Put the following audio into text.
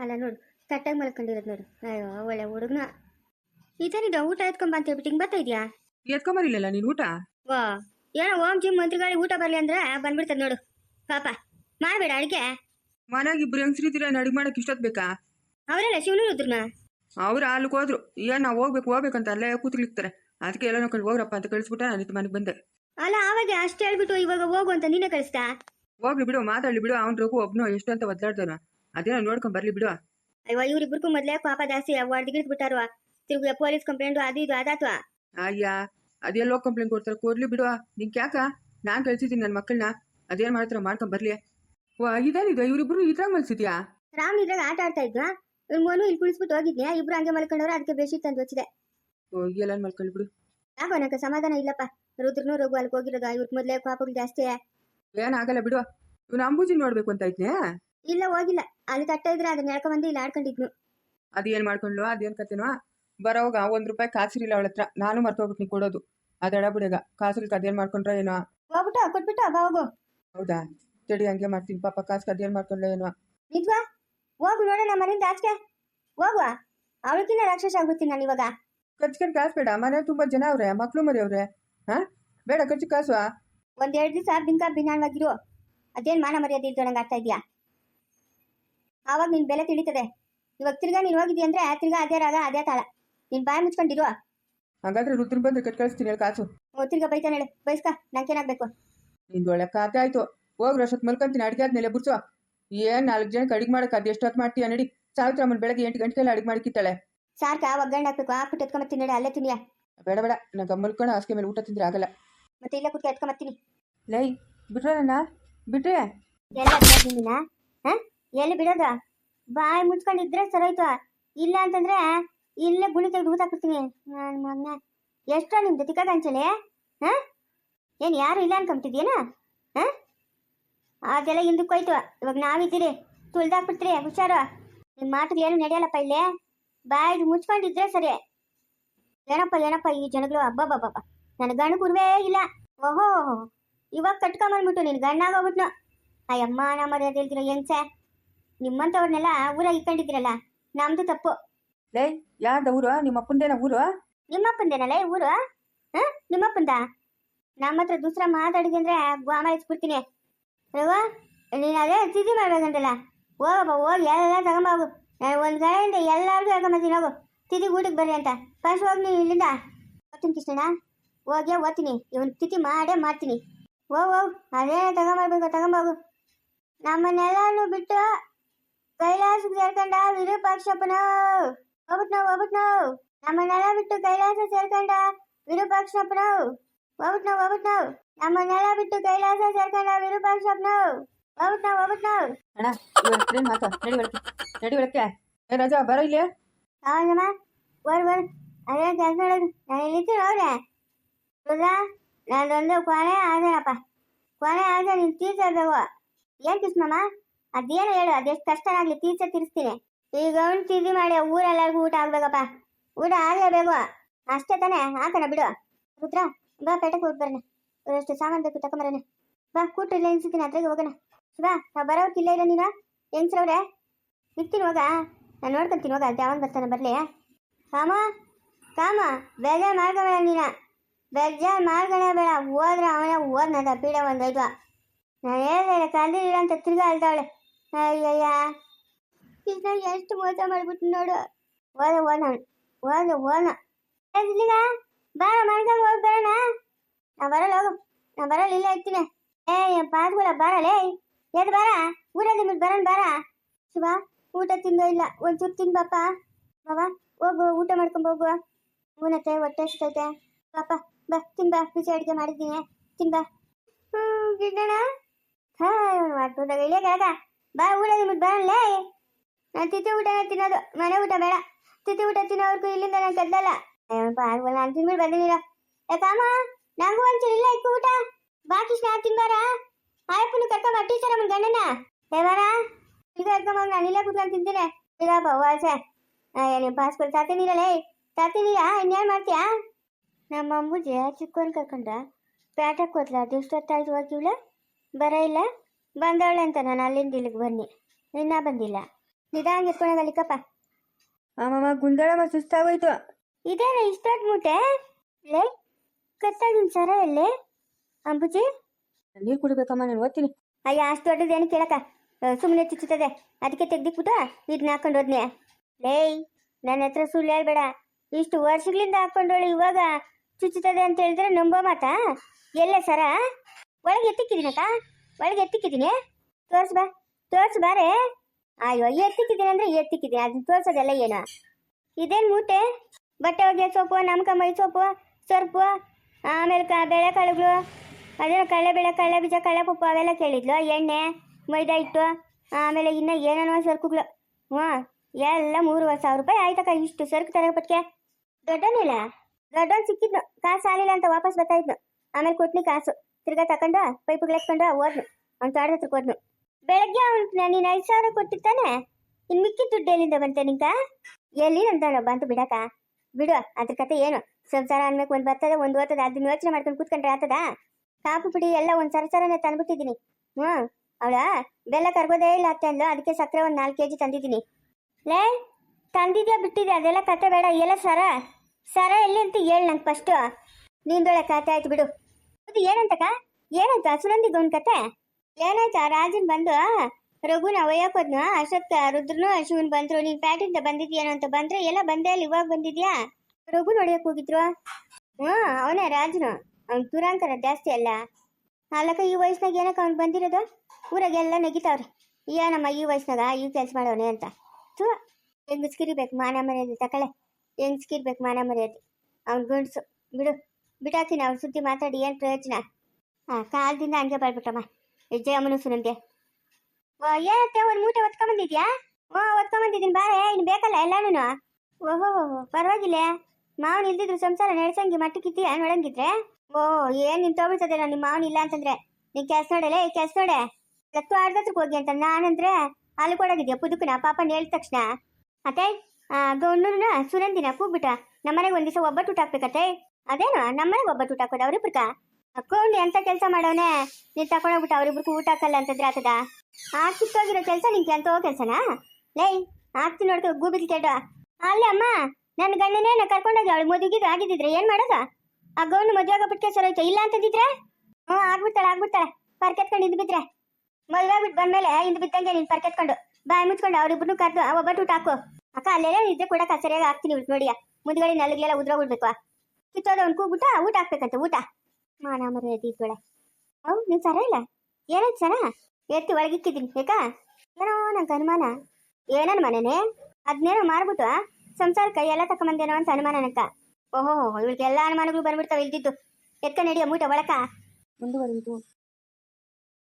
ಅಲ್ಲ ನೋಡು ಕಟ್ಟಾಗಿ ಮಲ್ಕೊಂಡಿರೋದು ನೋಡು. ಅಯ್ಯೋ ಒಳ್ಳೆ ಹುಡುಗನ. ಇದನಿದ ಊಟ ಎತ್ಕೊಂಬ ಅಂತ ಹೇಳ್ಬಿಟ್ಟು ಹಿಂಗೆ ಬರ್ತಾ ಇದೆಯಾ? ಎತ್ಕೊಂಬರಿಲ್ಲ ನೀನು ಊಟ? ವಾ ಏನೋ ಓಂ ಜಿಮ್ ಮಂತ್ರಿಗಳಿಗೆ ಊಟ ಬರಲಿ ಅಂದ್ರೆ ಬಂದ್ಬಿಡ್ತದೆ ನೋಡು. ಪಾಪ ಮಾಡಬೇಡ ಅಡುಗೆ. ಮನೆಗೆ ಇಬ್ರು ಹೆಂಗ್ಸ್ರಿದ್ದೀರ ಅಡಿಗೆ ಮಾಡಕ್ಕೆ ಇಷ್ಟೊತ್ತು ಬೇಕಾ? ಅವರೆಲ್ಲ ಶಿವನು ರುದ್ರನ ಅವ್ರು ಅಲ್ಲಿಗೆ ಹೋದ್ರು. ಏನು ನಾವು ಹೋಗ್ಬೇಕು ಹೋಗ್ಬೇಕಂತ ಅಲ್ಲೇ ಕೂತ್ಲಿಕ್ತಾರೆ. ಅದಕ್ಕೆ ಎಲ್ಲ ನೋಡ್ಕೊಂಡು ಹೋಗ್ರಪ್ಪ ಅಂತ ಕಳಿಸ್ಬಿಟ್ಟ ನಾನು ಇತ್ತು ಮನೆಗೆ ಬಂದೆ. ಅಲ್ಲ ಆವಾಗ ಅಷ್ಟೇ ಹೇಳ್ಬಿಟ್ಟು ಇವಾಗ ಹೋಗು ಅಂತ ನೀನೇ ಕಳಿಸ್ತಾ? ಹೋಗ್ಲಿ ಬಿಡು ಮಾತಾಡ್ಲಿ ಬಿಡು. ಅವ್ನ ರೋಗು ಒಬ್ನು ಎಷ್ಟು ಅಂತ ಒದ್ದಾಡ್ತಾನ ಅದೇನೋ ನೋಡ್ಕೊಂಡ್ ಬರ್ಲಿ ಬಿಡು. ಅಯ್ಯೋ ಇವ್ರಿಬ್ರಿಗೂ ಮೊದ್ಲೇ ಪಾಪ ಜಾಸ್ತಿ ಹೊಡೆದಿಗಿಡ್ ಬಿಟ್ಟಾರು ತಿರುಗಿ ಪೊಲೀಸ್ ಕಂಪ್ಲೇಂಟ್ ಅದು ಇದು ಅದಾತ್ವಾ ಅಯ್ಯ ಅದೆಲ್ಲೋ ಕಂಪ್ಲೇಂಟ್ ಕೊಡ್ತಾರ. ಕೊಡ್ಲಿ ಬಿಡು. ನಿಂಗೆ ಯಾಕ? ನಾನು ಕಳ್ಸಿದ್ದೀನಿ ನನ್ನ ಮಕ್ಕಳನ್ನ ಅದೇನ್ ಮಾಡ್ತಾರ ಮಾಡ್ಕೊಂಡ್ ಬರ್ಲಿ. ಇದೇನಿದೆ? ಇವ್ರಿಬ್ರು ಇದ್ರಾಗ ಮಲ್ಸಿದ್ಯಾ? ರಾಮ್ ಇದ್ರಾಗ ಆಟ ಆಡ್ತಾ ಇದ್ವಾ? ಇವ್ರ ಮೋನು ಇಲ್ಲಿ ಕುಳಿಸ್ಬಿಟ್ಟು ಹೋಗಿದ್ನೆ. ಇಬ್ರು ಹಂಗೆ ಮಲ್ಕೊಂಡವ್ರು ಅದಕ್ಕೆ ತಂದು ವಚ್ಚಿದೆ ಓ ಎಲ್ಲ ಮಲ್ಕೊಳ್ಳಿ ಬಿಡು. ಯಾಕೋ ನನಗೆ ಸಮಾಧಾನ ಇಲ್ಲಪ್ಪ. ರುದ್ರನು ರಘು ಅಲ್ಲಿಗೆ ಹೋಗಿರೋದು. ಇವ್ರ ಮೊದ್ಲೇ ಪಾಪಗಳು ಜಾಸ್ತಿ. ಏನಾಗಲ್ಲ ಬಿಡು. ಇವ್ನ ಅಂಬೂಜಿ ನೋಡ್ಬೇಕು ಅಂತ ಐತ್ನೇ ಇಲ್ಲ ಹೋಗಿಲ್ಲ. ಅಲ್ಲಿ ತಟ್ಟ ಇದ್ರೆ ಅದನ್ನ ಎಳ್ಕೊಂಬಂದು ಇಲ್ಲಿ ಆಡ್ಕೊಂಡಿದ್ನು. ಅದೇನ್ ಮಾಡ್ಕೊಂಡ್ಲು? ಅದೇನ್ ಕತೆನೋ? ಬರೋವಾಗ ಒಂದ್ ರೂಪಾಯಿ ಕಾಸಿರಿಲ್ಲ ಅವಳ ಹತ್ರ ನಾನು ಮರ್ತೋಗ್ಬಿಟ್ಟು ನೀ ಕೊಡೋದು ಅದಡ ಬಿಡಗ. ಕಾಸು ಕದೇನ್ ಮಾಡ್ಕೊಂಡ್ರ ಏನೋ? ಹೋಗ್ಬಿಟ್ಟು ಕೊಟ್ಬಿಟ್ಟು ಬಾ ಹೋಗು. ಹೌದಾ? ತಡಿ ಹಂಗೆ ಮಾಡ್ತೀನಿ. ಪಾಪ ಕಾಸು ಕದೇನ್ ಮಾಡ್ಕೊಂಡ್ಲ ಏನೋ? ನಿಜ್ವಾ ಹೋಗು ನೋಡೋಣ ಮನೆಯಿಂದ ಆಚೆ. ಹೋಗುವ. ಅವಳಕ್ಕಿನ್ನ ರಾಕ್ಷಸ ಆಗ್ಬಿಡ್ತೀನಿ ನಾನು ಇವಾಗ. ಖರ್ಚ್ಕೊಂಡು ಕಾಸು ಬೇಡ. ಮನೆ ತುಂಬಾ ಜನ ಅವ್ರೆ. ಮಕ್ಳು ಮರಿ ಅವ್ರೆ. ಹಾ? ಬೇಡ ಕಚ್ಚಿ ಕಾಸು ಒಂದ್ ಎರಡು ದಿವಸ ಬಿಂಕ ಬಿನ್ನಾಣವಾಗಿರು ಅದೇನ್ ಮಾನ ಮರ್ಯಾದೆ ಇಲ್ದೊಳಂಗೆ ಆಗ್ತಾ ಇದೆಯಾ? ಆವಾಗ ನಿನ್ ಬೆಲೆ ತಿಳಿತದೆ. ಇವಾಗ ತಿರ್ಗಾ ನೀನ್ ಹೋಗಿದ್ದಿ ಅಂದ್ರೆ ತಿರ್ಗಾ ಅದೇ ರಾಗ ಅದೇ ತಾಳ. ನೀನ್ ಬಾಯ್ ಮುಚ್ಕೊಂಡಿರುವ ಹಾಗಾದ್ರೆ ರುದ್ರ ಬಂದ್ರೆ ಕಟ್ ಕಳಿಸ್ತೀನಿ ಹೇಳಿ ಕಾಸು. ತಿರ್ಗಾ ಬೈತಾನೆ ಹೇಳಿ. ಬೈಸ್ಕ ನಂಗೇನಾಗ್ಬೇಕು? ನಿಂದು ಒಳ್ಳೆ ಕಾತೆ ಆಯ್ತು. ಹೋಗ್ರ ಅಷ್ಟೊತ್ತು ಮಲ್ಕಂತೀನಿ ಅಡಿಗೆ ಆದ್ಮೇಲೆ ಬುರ್ಸು ಏನ್ ನಾಲ್ಕು ಜನಕ್ಕೆ ಅಡಿಗೆ ಮಾಡಕ್ ಅದು ಮಾಡ್ತೀಯಾ ಮಾಡ್ತೀಯ ನಡಿ. ಸಾವಿತ್ರಮ್ಮನ ಬೆಳಗ್ಗೆ ಎಂಟು ಗಂಟೆಗೆಲ್ಲ ಅಡಿಗೆ ಮಾಡಿಕ್ಕಿತ್ತಾಳೆ ಸಾರ್ಕ ಒಗ್ಗರಣೆ ಹಾಕ್ಬೇಕು. ಹಾಕ್ಬಿಟ್ಟು ಎತ್ಕೊಂಬತ್ತೀನಿ ನಡೆ ಅಲ್ಲೇ ತಿನ್ನಿಯ ಬೇಡ ಬೇಡ. ನಂಗೆ ಮಲ್ಕೊಂಡು ಹಾಸಿಗೆ ಮೇಲೆ ಊಟ ತಿಂದ್ರೆ ಆಗಲ್ಲ. ಮತ್ತೆ ಇಲ್ಲೇ ಕುತ್ಕ ಎತ್ಕೊಂಬತ್ತೀನಿ ಲೈ ಬಿಟ್ರೆ? ನನ್ನ ಬಿಟ್ರೆ ಎಲ್ಲ ಎಲ್ಲಿ ಬಿಡೋದು? ಬಾಯಿ ಮುಚ್ಕೊಂಡಿದ್ರೆ ಸರೋಯ್ತು ಇಲ್ಲ ಅಂತಂದ್ರೆ ಇಲ್ಲೇ ಗುಳಿ ತೆಗೆದು ಊಟ ಹಾಕ್ಬಿಡ್ತೀನಿ. ನನ್ನ ಮಗ್ನ ಎಷ್ಟೋ ನಿಮ್ದು ತಿಕ್ಕ ಗಂಚಲೆ ಹ? ಏನು ಯಾರು ಇಲ್ಲ ಅನ್ಕೊಂಬಿಟ್ಟಿದ್ಯೇನ ಹಾ? ಅದೆಲ್ಲ ಹಿಂದಕ್ಕೆ ಹೋಯ್ತು. ಇವಾಗ ನಾವಿದ್ದೀರಿ. ತುಳ್ದಾಕ್ಬಿಡ್ತೀರಿ, ಹುಷಾರು. ನಿಮ್ಮ ಮಾತು ಏನು ನಡೆಯಲ್ಲಪ್ಪ ಇಲ್ಲೇ. ಬಾಯಿ ಮುಚ್ಕೊಂಡಿದ್ರೆ ಸರಿ. ಏನಪ್ಪ ಏನಪ್ಪ ಈ ಜನಗಳು? ಅಬ್ಬಬ್ಬಬ್ಬ ನನ್ನ ಗಂಡು ಕುರುವೇ ಇಲ್ಲ. ಓಹೋ, ಇವಾಗ ಕಟ್ಕೊಂಬಂದ್ಬಿಟ್ಟು ನಿನ್ ಗಂಡಾಗೋಗ್ಬಿಟ್ನು ಅಯ್ಯಮ್ಮ, ನಮ್ಮ ಹೇಳ್ತೀರ ಹೆಂಗ್ಸೆ? ನಿಮ್ಮಂಥವ್ರನ್ನೆಲ್ಲ ಊರಾಗ ಇಟ್ಕೊಂಡಿದ್ದೀರಲ್ಲ ನಮ್ದು ತಪ್ಪು. ಲೈ ಯಾರ್ದ ಊರು? ನಿಮ್ಮ ಅಪ್ಪಂದೇನ ಊರು? ನಿಮ್ಮಪ್ಪಂದೇನಲ್ಲ ಈ ಊರು? ಹ? ನಿಮ್ಮಪ್ಪಂದ? ನಮ್ಮ ಹತ್ರ ದೂಸರ ಮಾತಾಡಿದೆ ಅಂದ್ರೆ ಗ್ವಾಮ ಇಸ್ಬಿಡ್ತೀನಿ ರವ ನೀನು ಅದೇ ತಿಥಿ ಮಾಡ್ಬೇಕಂತಲ್ಲ. ಹೋಗಪ್ಪ ಹೋಗಿ ಎಲ್ಲ ತಗೊಂಬ ಹೋಗು ನಾನು ಒಂದು ಕಡೆಯಿಂದ ಎಲ್ಲರಿಗೂ ಹೇಳ್ಕೊಂಬತ್ತೀನಿ ಹೋಗು. ತಿಥಿ ಊಟಕ್ಕೆ ಬರ್ರಿ ಅಂತ. ಫಸ್ಟ್ ಹೋಗಿ ನೀನು ಇಲ್ಲಿಂದ. ಓದ್ತೀನಿ ಕೃಷ್ಣಣ್ಣ. ಹೋಗಿ ಓದ್ತೀನಿ. ಇವನ್ ತಿಥಿ ಮಾಡೇ ಮಾಡ್ತೀನಿ. ಹೋಗ್ ಹೋಗ್. ಅದೇ ತಗೊಂಬರ್ಬೇಕು ತಗೊಂಬೋಗು. ನಮ್ಮನ್ನೆಲ್ಲಾನು ಬಿಟ್ಟು ಕೈಲಾಸಕ್ಕೆ ಸೇರ್ಕೊಂಡ ವಿರೂಪಾಕ್ಷಪ್ಪನ. ಹೋಗ್ಬಿಟ್ ನಾವು ಹೋಗ್ಬಿಟ್ ನಾವು ನಮ್ಮನ್ನೆಲ್ಲ ಬಿಟ್ಟು ಕೈಲಾಸ ಸೇರ್ಕೊಂಡ ವಿರೂಪಾಕ್ಷಪ್ಪನ. ಹೋಗ್ಬಿಟ್ ನಾವು ಹೋಗ್ಬಿಟ್ ನಾವು ನಮ್ಮನ್ನೆಲ್ಲ ಬಿಟ್ಟು ಕೈಲಾಸ ಸೇರ್ಕೊಂಡ ವಿರೂಪಾಕ್ಷಪ್ಪನ. ಹೋಗ್ಬಿಟ್ ನಾವು ಹೋಗ್ಬಿಟ್ ನಾವು ಅಣ್ಣ ಇವತ್ತು ಮಾತು. ನಡಿ ಒಳಕ್ಕೆ ನಡಿ ಒಳಕ್ಕೆ. ಏ ರಾಜಾ ಬರೋ ಇಲ್ಲಿ? ಹೌದಮ್ಮ. ಬರ್ ಬರ್ ಅದೇ ಕೆಲಸ ಮಾಡೋದು. ನಾನು ಇಲ್ಲಿರ್ತೀನಿ ಅವ್ರೆ ಹೌದಾ ನಾನೊಂದು ಕೊನೆ ಆದೇನಪ್ಪ ಕೊನೆ ಆದ ನೀನು ತೀರ್ಸಬೇಕು ಏನ್ ಕೃಷ್ಣಮ್ಮ ಅದೇನು ಹೇಳು ಅದೆಷ್ಟು ಕಷ್ಟ ಆಗಲಿ, ತೀರ್ಸ, ತೀರಿಸ್ತೀನಿ. ಈಗ ಅವ್ನು ತಿಂಡಿ ಮಾಡಿ, ಊರೆಲ್ಲರಿಗೂ ಊಟ ಆಗ್ಬೇಕಪ್ಪ. ಊಟ ಆಗಲೇಬೇಕು. ಅಷ್ಟೇ ತಾನೇ ಹಾಕೋಣ ಬಿಡು. ಪುತ್ರ, ಬಾ, ಪೇಟೆಗೆ ಹೋಗಿ ಬರೋಣ. ಅಷ್ಟು ಸಾಮಾನು ಬೇಕು ತಕೊಂಬರೋಣ ಬಾ ಕೂಟ್ರು ಇಲ್ಲ ನಿಲ್ಸಿದ್ದೀನಿ ಅದ್ರಾಗೆ ಹೋಗೋಣ. ಬಾ ನಾವು ಬರೋಕೆ ಇಲ್ಲ ಇಲ್ಲ ನೀನು? ಹೆಂಗ್ಸ್ರವ್ರೆ? ಇರ್ತೀನಿ, ಹೋಗ. ನಾನು ನೋಡ್ಕೊಂತೀನಿ, ಹೋಗ. ಯಾವಾಗ ಬರ್ತಾನೆ ಬರಲಿ. ಕಾಮ ಕಾಮ ಬೇಜಾರು ಮಾಡ್ಕೋಬೇಡ ನೀನ. ಬೇಜಾರು ಮಾಡ್ಕೊಳೇ ಬೇಡ. ಹೋದ್ರೆ ಅವನೇ ಓದ್ನದ ಒಂದು ಒಂದೈದು ನಾನು ಹೇಳ್ದೆ ಕಲ್ದಿಲ್ಲ ಅಂತ ತಿರ್ಗಾ ಅಳ್ತಾವಳೆ ಅಯ್ಯಯ್ಯ. ಕೃಷ್ಣ ಎಷ್ಟು ಮೋಸ ಮಾಡ್ಬಿಟ್ಟು ನೋಡು. ಓದ ಓದ ಓದ ಓದ ಇಲ್ಲಿಗ? ಬಾ ಮಾಡ್ಕೊಂಡು ಹೋಗಿ ಬರೋಣ. ನಾ ಬರಲ್ಲ, ಹೋಗು. ನಾ ಬರಲ್ಲ, ಇಲ್ಲೇ ಇರ್ತೀನಿ. ಏ ಪಾಸ್ಗಳ ಬರಲೇ ಎದ್ದು ಬಾರ? ಊರಲ್ಲಿ ಬಿಟ್ಟು ಬರೋಣ ಬಾರ? ಶಿವ, ಊಟ ತಿಂದೋ ಇಲ್ಲ. ಒಂಚೂರು ಬಾಪಾ ಬಾವ, ಹೋಗು, ಊಟ ಮಾಡ್ಕೊಂಡು ಹೋಗುವ ಹೂನತ್ತೆ ಹೊಟ್ಟೆ ಹಸ್ತೈತೆ. ಪಾಪ, ಬಾ, ತಿನ್ ಬಾ. ಬಿಸಿ ಅಡುಗೆ ಮಾಡಿದ್ದೀನಿ. ತಿನ್ ಬಾ. ಹ್ಞೂ ಗಿಡ್ಡಣ ಹಾ ಮಾಡ್ಕೊಂಡಾಗ ಇಲ್ಲೇ ಕೆಳಗ ಬಾ, ಊಟ ಬಿಟ್ಟು ಬರಲ್ಲೇ ನಾನು ತಿಥಿ ಊಟನೇ ತಿನ್ನೋದು. ಮನೆ ಊಟ ಬೇಡ. ತಿಥಿ ಊಟ ತಿನ್ನೋರ್ಗು ಇಲ್ಲಿಂದ ನಾನು ಕದ್ದಲ್ಲ ಆಗಲ್ಲ ನಾನು ತಿನ್ಬಿಟ್ಟು ಬಂದಿದ್ದೀರ ಯಾಕಮ್ಮ ನಂಗೂ ಒಂಚೂರು ಇಲ್ಲ ಇಕ್ಕು ಊಟ. ಬಾ, ಕೃಷ್ಣ, ತಿನ್ಬಾರ. ಆಯಪ್ಪನ ಕರ್ಕೊಂಬ ಟೀಚರ್ ನಮ್ಮ ಗಂಡನ. ಬಾರ. ಈಗ ಕರ್ಕೊಂಬ ನಾನು ಇಲ್ಲೇ ಕೂತ್ಕೊಂಡು ತಿಂತೀನಿ. ಇಲ್ಲಪ್ಪ ವಾಸೆ. ನಿಮ್ಮ ಪಾಸ್ಪೋರ್ಟ್ ತಾತೀನಿರಲೇ ತಾತೀನಿರ ಇನ್ನೇನು ಮಾಡ್ತೀಯಾ? ನಮ್ಮ ಅಂಬುಜಿ ಚಿಕ್ಕವನ್ ಕರ್ಕೊಂಡ ಪೇಟಕ್ಕೆ ಹೋದ್ಲ. ಅದೆಷ್ಟೊತ್ತಾಯ್ತು ಹೋಗಿವಳು ಬರ ಇಲ್ಲ. ಬಂದವಳೆ ಅಂತ ನಾನು ಅಲ್ಲಿಂದ ಇಲ್ಲಿಗೆ ಬನ್ನಿ. ಇನ್ನೂ ಬಂದಿಲ್ಲ. ನಿಧಾನ ಎತ್ಕೊಂಡಾಗಲಿಕ್ಕಪ್ಪ ಅಮ್ಮಮ್ಮ ಗುಂಡಳಮ್ಮ ಸುಸ್ತಾಗೋಯ್ತು. ಇದೇನ ಇಷ್ಟೊತ್ತು ಮೂಟೆ? ಲೇ ಕತ್ತಾಗಿನ ಸರ ಎಲ್ಲಿ? ಅಂಬುಜಿ? ನೀರು ಕುಡಿಬೇಕಮ್ಮ ನಾನು ಓದ್ತೀನಿ. ಅಯ್ಯ ಅಷ್ಟು ದೊಡ್ಡದೇನು ಕೇಳಕ ಸುಮ್ಮನೆ ಚುಚ್ಚುತ್ತದೆ. ಅದಕ್ಕೆ ತೆಗ್ದಿಕ್ಬಿಟ್ಟು ಇದನ್ನ ಹಾಕೊಂಡು ಹೋದ್ನೆ. ಲೇಯ್ ನನ್ನ ಹತ್ರ ಸುಳ್ಳು ಹೇಳ್ಬೇಡ. ಇಷ್ಟು ವರ್ಷಗಳಿಂದ ಹಾಕೊಂಡೋಳು ಇವಾಗ ಚುಚ್ಚುತ್ತದೆ ಅಂತ ಹೇಳಿದ್ರೆ ನಂಬೋ ಮಾತಾ? ಎಲ್ಲ ಸರ? ಒಳಗೆ ಎತ್ತಿಕ್ಕಿದ್ದೀನಕ್ಕ ಒಳಗೆ ಎತ್ತಿಕ್ಕಿದ್ದೀನಿ. ತೋರ್ಸು ಬಾ, ತೋರ್ಸ್ ಬಾರೆ ಅಯ್ಯೋ, ಎತ್ತಿಕ್ಕಿದ್ದೀನಿ ಅಂದ್ರೆ ಎತ್ತಿಕ್ಕಿದ್ದೀನಿ. ಅದನ್ನ ತೋರ್ಸೋದೆಲ್ಲ ಏನು? ಇದೇನು ಮೂಟೆ? ಬಟ್ಟೆ ಒಗೆ ಸೋಪು ನಮ್ಕ ಮೈ ಸೋಪು ಸರ್ಪು, ಆಮೇಲೆ ಕ, ಬೇಳೆಕಾಳುಗಳು ಕಳ್ಳೆ ಬೆಳೆ ಕಡಲೆ ಬೀಜ ಕಡಲೆ ಪಪ್ಪು, ಅವೆಲ್ಲ ಕೇಳಿದ್ಲು. ಎಣ್ಣೆ, ಮೈದಾ ಇಟ್ಟು ಆಮೇಲೆ ಇನ್ನೂ ಏನೇನೋ ಸರ್ಕುಗಳು. ಹ್ಞೂ, ಎಲ್ಲ ಮೂರುವರೆ ಸಾವಿರ ರೂಪಾಯಿ ಆಯ್ತಕ್ಕ. ಇಷ್ಟು ಸರ್ಕು ತರಪಟ್ಕೆ ದೊಡ್ಡನಿಲ್ಲ. ದೊಡ್ಡವನ್ ಸಿಕ್ಕಿದ್ನು. ಕಾಸು ಆಲಿಲ್ಲ ಅಂತ ವಾಪಸ್ ಬರ್ತಾ ಇದ್ನು. ಆಮೇಲೆ ಕೊಟ್ನಿ ಕಾಸು. ತಿರ್ಗಾ ತಕೊಂಡ, ಪೈಪುಗಳು ಓದ್ನು ಅವ್ನು ತೋಟದ ಹತ್ರಕ್ಕೆ ಹೋದ್ನು. ಬೆಳಗ್ಗೆ ಅವ್ನು ನೀನು ಐದು ಸಾವಿರ ಕೊಟ್ಟಿರ್ತಾನೆ ಇನ್ನು ಮಿಕ್ಕಿ ದುಡ್ಡು ಎಲ್ಲಿಂದ ಬಂತೆ ನಿಂಕ ಎಲ್ಲಿ ನಂತ ಬಂತು ಬಿಡಕ? ಬಿಡು, ಅದ್ರ ಕತೆ ಏನು? ಸಂಸಾರ ಅನ್ಬೇಕು, ಒಂದು ಬರ್ತದೆ ಒಂದು ಓದ್ತದೆ ಅದನ್ನ ಯೋಚನೆ ಮಾಡ್ಕೊಂಡು ಕೂತ್ಕೊಂಡ್ರೆ ಆತದ? ಕಾಪು ಪುಡಿ ಎಲ್ಲ ಒಂದು ಸರ ಸರನೇ ತಂದ್ಬಿಟ್ಟಿದ್ದೀನಿ. ಹ್ಞೂ, ಅವಳ ಬೆಲ್ಲ ಕರ್ಗೋದೇ ಇಲ್ಲ ಅತ್ತೆ ಅಂದ್ಲು. ಅದಕ್ಕೆ ಸಕ್ಕರೆ ಒಂದು ನಾಲ್ಕು ಕೆ ಜಿ ತಂದಿದ್ದೀನಿ. ಲೇ, ತಂದಿದ್ಯಾ ಬಿಟ್ಟಿದ್ಯಾ? ಅದೆಲ್ಲ ಕತೆ ಬೇಡ. ಎಲ್ಲ ಸರ? ಸರ ಎಲ್ಲಿ ಅಂತ ಹೇಳಿ ನಂಗೆ ಫಸ್ಟು ನಿಂದೊಳೆ ಕತೆ ಆಯ್ತು ಬಿಡು. ಅದು ಏನಂತ ಸುರಂದಿಗೆ ಒಂದು ಕತೆ? ಏನಾಯ್ತಾ ರಾಜನ್ ಬಂದು, ರಘುನ ಒಯ್ಯಕೋದ್ನು ಅಶ್ವತ್ ರುದ್ರನು? ಶಿವನ್ ಬಂದ್ರು? ನೀನ್ ಪ್ಯಾಟಿಂದ ಬಂದಿದ್ಯೇನೋ ಅಂತ ಬಂದ್ರೆ, ಎಲ್ಲ ಬಂದೆ ಅಲ್ಲಿ ಇವಾಗ ಬಂದಿದ್ಯಾ? ರಘು ನೋಡಿಯಕ್ ಹೋಗಿದ್ರು? ಹ್ಮ್ ಅವನೇ ರಾಜನು. ಅವ್ನ್ ದುರಾಂಕರ ಜಾಸ್ತಿ ಅಲ್ಲ. ಅಲ್ಲಕ ಈ ವಯಸ್ಸಿನಾಗ ಏನಕ್ಕ ಅವ್ನ್ ಬಂದಿರೋದು? ಊರಾಗೆಲ್ಲ ನೆಗಿತಾವ್ರೆ. ಏನಮ್ಮ ಈ ವಯಸ್ಸಿನಾಗ ಈ ಕೆಲಸ ಮಾಡೋನೆ ಅಂತ. ಥೂ ಹೆಂಗಸ್ಕಿರ್ಬೇಕು ಮಾನ ಮರ್ಯಾದೆ ತಕಳೆ. ಹೆಂಗಸ್ಕಿರ್ಬೇಕು ಮಾನ ಮರ್ಯಾದೆ. ಅವ್ನ್ ಗಂಡ್ಸು. ಬಿಡು. ಬಿಟ್ಟಾಕಿನ ನಾವು ಸುದ್ದಿ ಮಾತಾಡಿ, ಏನು ಪ್ರಯೋಜನ? ಹಾಂ ಕಾಲದಿಂದ ಹಂಗೆ ಬರ್ಬಿಟ್ಟಮ್ಮ ವಿಜಯ ಅಮ್ಮನು ಸುನಂದೆ ಏನತ್ತೆ, ಒಂದು ಮೂಟೆ ಒತ್ಕೊಂಬಂದಿದ್ಯಾ ಓ ಒತ್ಕೊಂಬಂದಿದ್ದೀನಿ ಬಾರೆ, ಇನ್ನು ಬೇಕಲ್ಲ ಎಲ್ಲಾನು ಓಹೋ, ಪರವಾಗಿಲ್ಲ. ಮಾವನ ಇಲ್ದಿದ್ರು ಸಂಸಾರ ನಡೆಸಂಗಿ ಮಟ್ಟಕ್ಕಿತ್ತೀಯ ನೋಡಂಗಿದ್ರೆ ಓ, ಏನು ನಿನ್ ನಾನು ನಿಮ್ಮ ಮಾವನ ಇಲ್ಲ ಅಂತಂದ್ರೆ? ನೀನ್ ಕೆಲ್ಸ ನೋಡಲೆ ಕೆಲಸ ನೋಡೆ. ಆಡ್ದತ್ರಕ್ಕೆ ಹೋಗಿ ಅಂತ ನಾನಂದ್ರೆ ಅಲ್ಲಿ ಕೊಡೋಗಿದ್ಯಾ ಪುದುಕನ, ಪಾಪನ ಹೇಳಿದ ತಕ್ಷಣ? ಅತ್ತೆ ಗೌಣ್ಣನ ಸುನಂದಿನ ಕೂಗ್ಬಿಟ್ಟ ನಮ್ಮನೆಗೆ ಒಂದು ದಿವಸ ಒಬ್ಬಟ್ಟು ಊಟ ಹಾಕ್ಬೇಕತ್ತೆ ಅದೇನು, ನಮ್ಮನೆಗೆ ಒಬ್ಬ ಊಟ ಹಾಕೋದು ಅವ್ರಿಬ್ರಕ. ಹಾಕೊಂಡು ಎಂತ ಕೆಲಸ ಮಾಡೋನೆ? ನೀನ್ ತಕೊಂಡೋಗ್ಬಿಟ್ಟು ಅವ್ರಿಬ್ರಿಗೂ ಊಟ ಹಾಕಲ್ಲ ಅಂತಂದ್ರೆ ಆತದ? ಆ ಕಿತ್ತೋಗಿರೋ ಕೆಲಸ ನಿಂಗೆ ಎಂತೋ ಕೆಲಸನಾ? ಲೈ, ಆಗ್ತಿ ನೋಡ್ಕೊ ಗೂಬಿಲ್ ಕೇಡು ಅಲ್ಲೇ ಅಮ್ಮ ನನ್ನ ಗಂಡನೇ ನಾ ಕರ್ಕೊಂಡೋಗಿ ಅವಳು ಮದುವೆಗೆ ಆಗಿದ್ದಿದ್ರೆ ಏನ್ ಮಾಡೋದ? ಆ ಗೌನು ಮದುವೆ ಆಗಬಿಟ್ಟು ಕೆಲಸ ಹೋಯ್ತು ಇಲ್ಲ ಅಂತಂದಿದ್ರೆ? ಹ್ಞೂ, ಆಗ್ಬಿಡ್ತಾಳೆ ಆಗ್ಬಿಡ್ತಾಳೆ. ಪರ್ಕೆತ್ಕೊಂಡು ಇಂದು ಬಿದ್ರೆ ಮದುವೆ ಆಗ್ಬಿಟ್ಟು ಬಂದ್ಮೇಲೆ ಇಂದು ಬಿದ್ದಂಗೆ ನೀನು ಪರ್ಕೆತ್ಕೊಂಡು. ಬಾಯ್ ಮುಚ್ಕೊಂಡು ಅವ್ರಿಬ್ರು ಕರ್ದು ಒಬ್ಬಟ್ಟು ಊಟ ಹಾಕು. ಅಕ್ಕ, ಅಲ್ಲೆಲ್ಲ ಇದ್ರೆ ಕೂಡ ಸರಿಯಾಗಿ ಹಾಕ್ತೀನಿ ನೋಡಿಯ? ಮುಂದ್ಗಡೆ ನಲ್ಲಿಗೆಲ್ಲ ಉದ್ರೋಗ್ಬಿಡ್ಬೇಕು ಕಿತ್ತೋದ ಕೂಗ್ಬಿಟ್ಟ ಊಟ ಹಾಕ್ಬೇಕಂತೆ, ಊಟ. ಮಾನ ಮರ್ಯಾದೆ ಇದ್ಕೊಳೆ ಹೌದು ನೀನು ಸರ ಇಲ್ಲ? ಏನಾಯ್ತು ಸರ? ಎತ್ತಿ ಒಳಗಿಕ್ಕಿದ್ದೀನಿ ಯಾಕ ಏನೋ ನಂಗೆ ಅನುಮಾನ. ಏನನ್ ಮನೆನೇ? ಅದನ್ನೇನೋ ಮಾರ್ಬಿಟ್ಟು ಸಂಸಾರ ಕೈ ಎಲ್ಲ ತಕೊಂಬಂದೇನೋ ಅಂತ ಅನುಮಾನ ನನಕ ಓಹೋ, ಇವಳಿಗೆಲ್ಲ ಅನುಮಾನಗಳು ಬಂದ್ಬಿಡ್ತಾವೆ ಇಲ್ದಿದ್ದು. ಎತ್ಕ ನಡಿಯ ಮೂಟ ಒಳಕ. ಮುಂದುವರಿಯಿತು